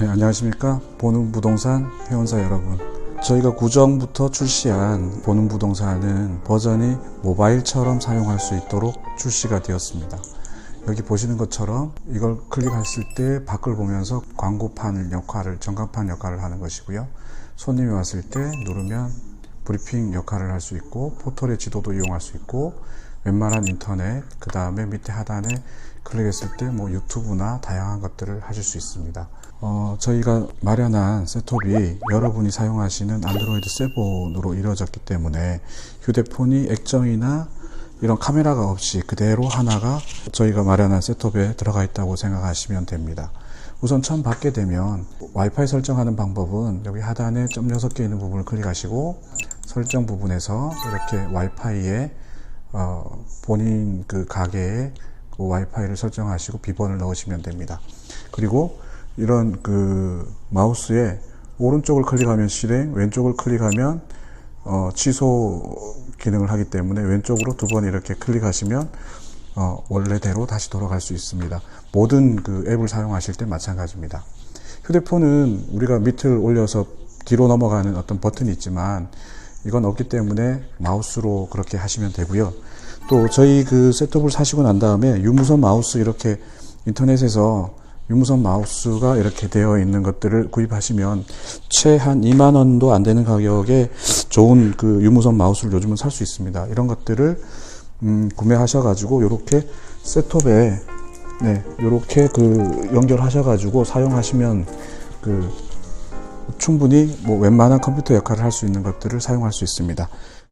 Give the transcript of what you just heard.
네, 안녕하십니까. 보는 부동산 회원사 여러분. 저희가 구정부터 출시한 보는 부동산은 버전이 모바일처럼 사용할 수 있도록 출시가 되었습니다. 여기 보시는 것처럼 이걸 클릭했을 때 밖을 보면서 광고판 역할을, 전광판 역할을 하는 것이고요. 손님이 왔을 때 누르면 브리핑 역할을 할 수 있고, 포털의 지도도 이용할 수 있고, 웬만한 인터넷, 그 다음에 밑에 하단에 클릭했을 때 뭐 유튜브나 다양한 것들을 하실 수 있습니다. 어, 저희가 마련한 셋톱이 여러분이 사용하시는 안드로이드 7으로 이루어졌기 때문에 휴대폰이 액정이나 이런 카메라가 없이 그대로 하나가 저희가 마련한 셋톱에 들어가 있다고 생각하시면 됩니다. 우선 처음 받게 되면 와이파이 설정하는 방법은 여기 하단에 점 6개 있는 부분을 클릭하시고 설정 부분에서 이렇게 와이파이에 어, 본인 그 가게에 그 와이파이를 설정하시고 비번을 넣으시면 됩니다. 그리고 이런 그 마우스에 오른쪽을 클릭하면 실행, 왼쪽을 클릭하면 어, 취소 기능을 하기 때문에 왼쪽으로 두 번 이렇게 클릭하시면 어, 원래대로 다시 돌아갈 수 있습니다. 모든 그 앱을 사용하실 때 마찬가지입니다. 휴대폰은 우리가 밑을 올려서 뒤로 넘어가는 어떤 버튼이 있지만 이건 없기 때문에 마우스로 그렇게 하시면 되고요. 또 저희 그 셋톱을 사시고 난 다음에 유무선 마우스 이렇게 인터넷에서 유무선 마우스가 이렇게 되어 있는 것들을 구입하시면 최한 2만 원도 안 되는 가격에 좋은 그 유무선 마우스를 요즘은 살 수 있습니다. 이런 것들을 음, 구매하셔가지고 이렇게 셋톱에 네, 이렇게 그 연결하셔가지고 사용하시면 그 충분히 뭐 웬만한 컴퓨터 역할을 할 수 있는 것들을 사용할 수 있습니다.